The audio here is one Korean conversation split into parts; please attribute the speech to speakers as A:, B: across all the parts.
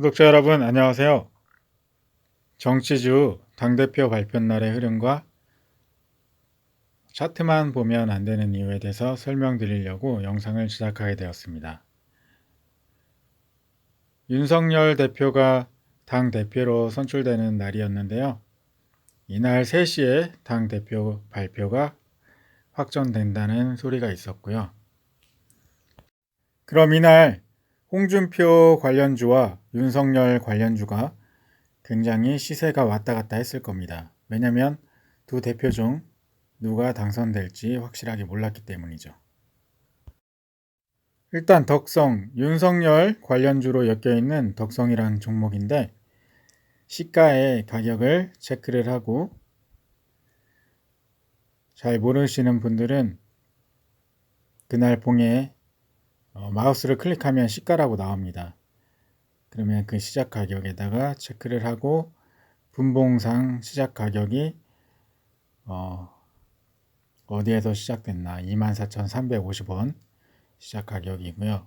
A: 구독자 여러분 안녕하세요. 정치주 당대표 발표 날의 흐름과 차트만 보면 안 되는 이유에 대해서 설명드리려고 영상을 시작하게 되었습니다. 윤석열 대표가 당 대표로 선출되는 날이었는데요. 이날 3시에 당 대표 발표가 확정된다는 소리가 있었고요. 그럼 이날 홍준표 관련주와 윤석열 관련주가 굉장히 시세가 왔다 갔다 했을 겁니다. 왜냐하면 두 대표 중 누가 당선될지 확실하게 몰랐기 때문이죠. 일단 덕성, 윤석열 관련주로 엮여있는 덕성이라는 종목인데 시가의 가격을 체크를 하고 잘 모르시는 분들은 그날 봉에 어, 마우스를 클릭하면 시가라고 나옵니다. 그러면 그 시작 가격에다가 체크를 하고 분봉상 시작 가격이 어, 어디에서 시작됐나 24,350원 시작 가격이고요.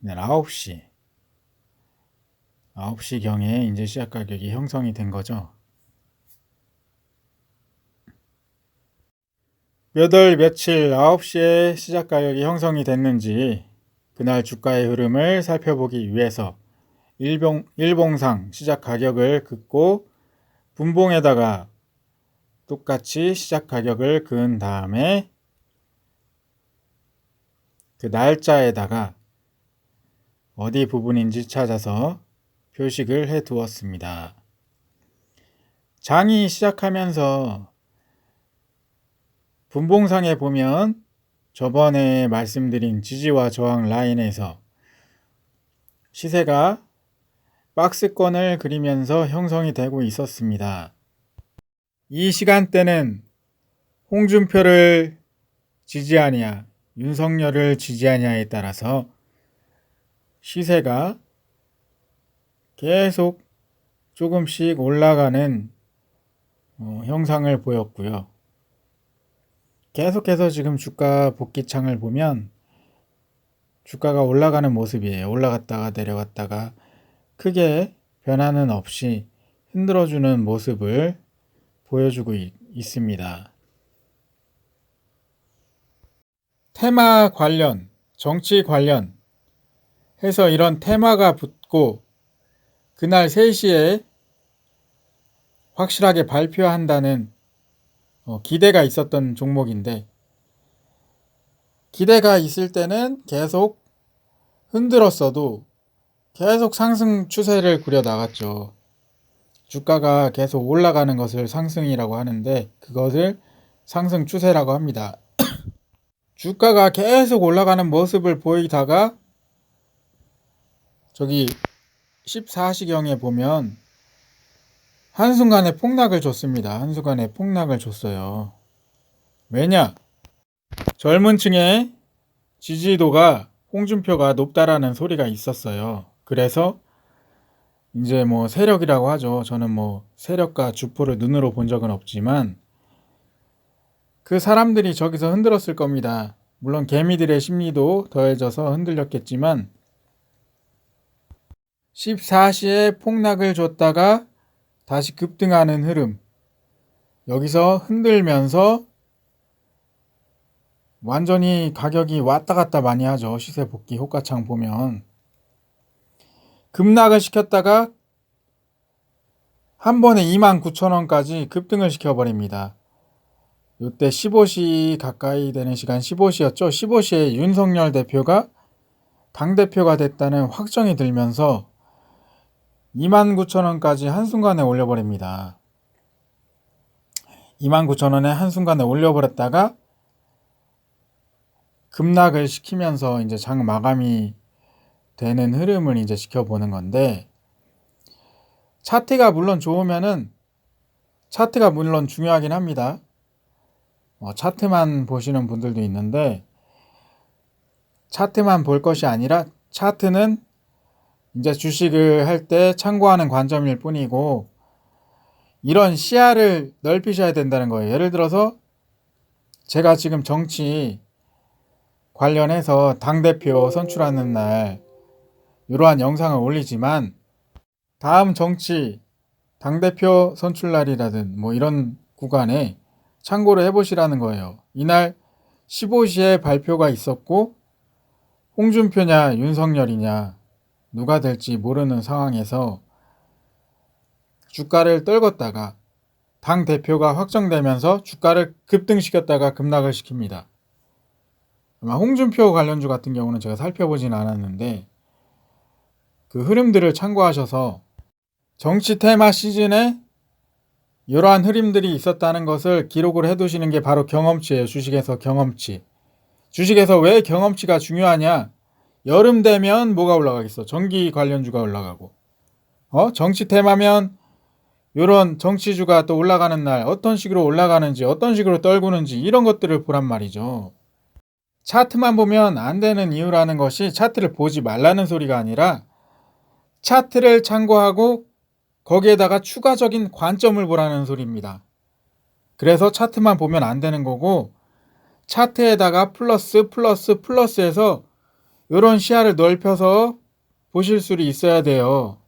A: 네, 9시 9시 경에 이제 시작 가격이 형성이 된 거죠. 몇 월 며칠 9시에 시작 가격이 형성이 됐는지 그날 주가의 흐름을 살펴보기 위해서 일봉, 일봉상 시작 가격을 긋고 분봉에다가 똑같이 시작 가격을 그은 다음에 그 날짜에다가 어디 부분인지 찾아서 표식을 해 두었습니다. 장이 시작하면서 분봉상에 보면 저번에 말씀드린 지지와 저항 라인에서 시세가 박스권을 그리면서 형성이 되고 있었습니다. 이 시간대는 홍준표를 지지하냐, 윤석열을 지지하냐에 따라서 시세가 계속 조금씩 올라가는 어, 형상을 보였고요. 계속해서 지금 주가 복귀창을 보면 주가가 올라가는 모습이에요. 올라갔다가 내려갔다가 크게 변화는 없이 흔들어주는 모습을 보여주고 있, 있습니다. 테마 관련, 정치 관련 해서 이런 테마가 붙고 그날 3시에 확실하게 발표한다는 어, 기대가 있었던 종목인데 기대가 있을 때는 계속 흔들었어도 계속 상승 추세를 그려 나갔죠. 주가가 계속 올라가는 것을 상승이라고 하는데 그것을 상승 추세라고 합니다. 주가가 계속 올라가는 모습을 보이다가 저기 14시경에 보면 한순간에 폭락을 줬습니다. 한순간에 폭락을 줬어요. 왜냐? 젊은 층의 지지도가 홍준표가 높다라는 소리가 있었어요. 그래서 이제 뭐 세력이라고 하죠. 저는 뭐 세력과 주포를 눈으로 본 적은 없지만 그 사람들이 저기서 흔들었을 겁니다. 물론 개미들의 심리도 더해져서 흔들렸겠지만 14시에 폭락을 줬다가 다시 급등하는 흐름. 여기서 흔들면서 완전히 가격이 왔다 갔다 많이 하죠. 시세 복귀 효과창 보면. 급락을 시켰다가 한 번에 29,000원까지 급등을 시켜버립니다. 이때 15시 가까이 되는 시간 15시였죠. 15시에 윤석열 대표가 당대표가 됐다는 확정이 들면서 29,000원까지 한순간에 올려버립니다. 29,000원에 한순간에 올려버렸다가 급락을 시키면서 이제 장 마감이 되는 흐름을 이제 지켜보는 건데 차트가 물론 좋으면은 차트가 물론 중요하긴 합니다. 어, 차트만 보시는 분들도 있는데 차트만 볼 것이 아니라 차트는 이제 주식을 할 때 참고하는 관점일 뿐이고 이런 시야를 넓히셔야 된다는 거예요. 예를 들어서 제가 지금 정치 관련해서 당대표 선출하는 날 이러한 영상을 올리지만 다음 정치 당대표 선출날이라든 뭐 이런 구간에 참고를 해보시라는 거예요. 이날 15시에 발표가 있었고 홍준표냐 윤석열이냐 누가 될지 모르는 상황에서 주가를 떨궜다가 당 대표가 확정되면서 주가를 급등시켰다가 급락을 시킵니다. 아마 홍준표 관련주 같은 경우는 제가 살펴보진 않았는데 그 흐름들을 참고하셔서 정치 테마 시즌에 이러한 흐름들이 있었다는 것을 기록을 해두시는 게 바로 경험치예요. 주식에서 경험치. 주식에서 왜 경험치가 중요하냐? 여름 되면 뭐가 올라가겠어? 전기 관련주가 올라가고. 어? 정치 테마면 이런 정치주가 또 올라가는 날 어떤 식으로 올라가는지 어떤 식으로 떨구는지 이런 것들을 보란 말이죠. 차트만 보면 안 되는 이유라는 것이 차트를 보지 말라는 소리가 아니라 차트를 참고하고 거기에다가 추가적인 관점을 보라는 소리입니다. 그래서 차트만 보면 안 되는 거고 차트에다가 플러스 플러스 플러스해서 이런 시야를 넓혀서 보실 수 있어야 돼요.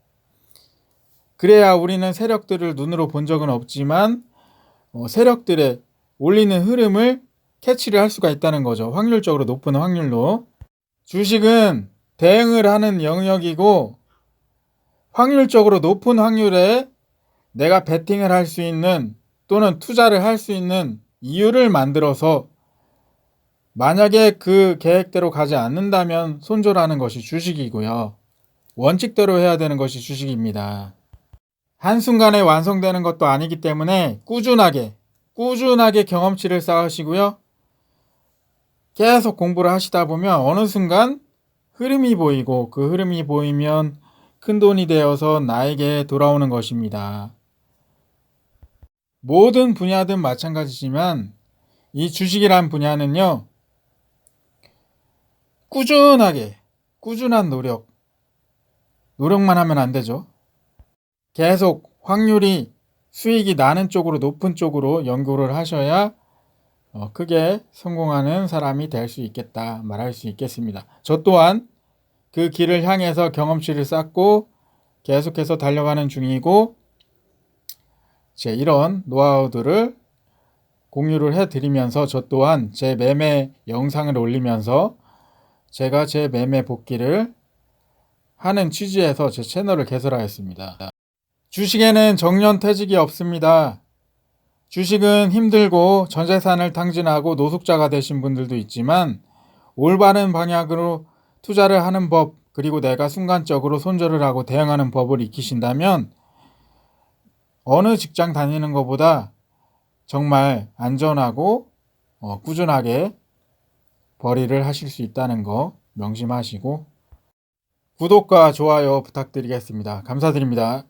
A: 그래야 우리는 세력들을 눈으로 본 적은 없지만 어, 세력들의 올리는 흐름을 캐치를 할 수가 있다는 거죠. 확률적으로 높은 확률로. 주식은 대응을 하는 영역이고 확률적으로 높은 확률에 내가 베팅을 할 수 있는 또는 투자를 할 수 있는 이유를 만들어서 만약에 그 계획대로 가지 않는다면 손절하는 것이 주식이고요. 원칙대로 해야 되는 것이 주식입니다. 한순간에 완성되는 것도 아니기 때문에 꾸준하게, 꾸준하게 경험치를 쌓으시고요. 계속 공부를 하시다 보면 어느 순간 흐름이 보이고 그 흐름이 보이면 큰 돈이 되어서 나에게 돌아오는 것입니다. 모든 분야든 마찬가지지만 이 주식이란 분야는요, 꾸준하게, 꾸준한 노력, 노력만 하면 안 되죠. 계속 확률이 수익이 나는 쪽으로 높은 쪽으로 연구를 하셔야 어, 크게 성공하는 사람이 될 수 있겠다 말할 수 있겠습니다. 저 또한 그 길을 향해서 경험치를 쌓고 계속해서 달려가는 중이고 제 이런 노하우들을 공유를 해드리면서 저 또한 제 매매 영상을 올리면서 제가 제 매매 복귀를 하는 취지에서 제 채널을 개설하였습니다. 주식에는 정년 퇴직이 없습니다. 주식은 힘들고 전재산을 탕진하고 노숙자가 되신 분들도 있지만 올바른 방향으로 투자를 하는 법 그리고 내가 순간적으로 손절을 하고 대응하는 법을 익히신다면 어느 직장 다니는 것보다 정말 안전하고 어, 꾸준하게 벌이를 하실 수 있다는 거 명심하시고 구독과 좋아요 부탁드리겠습니다. 감사드립니다.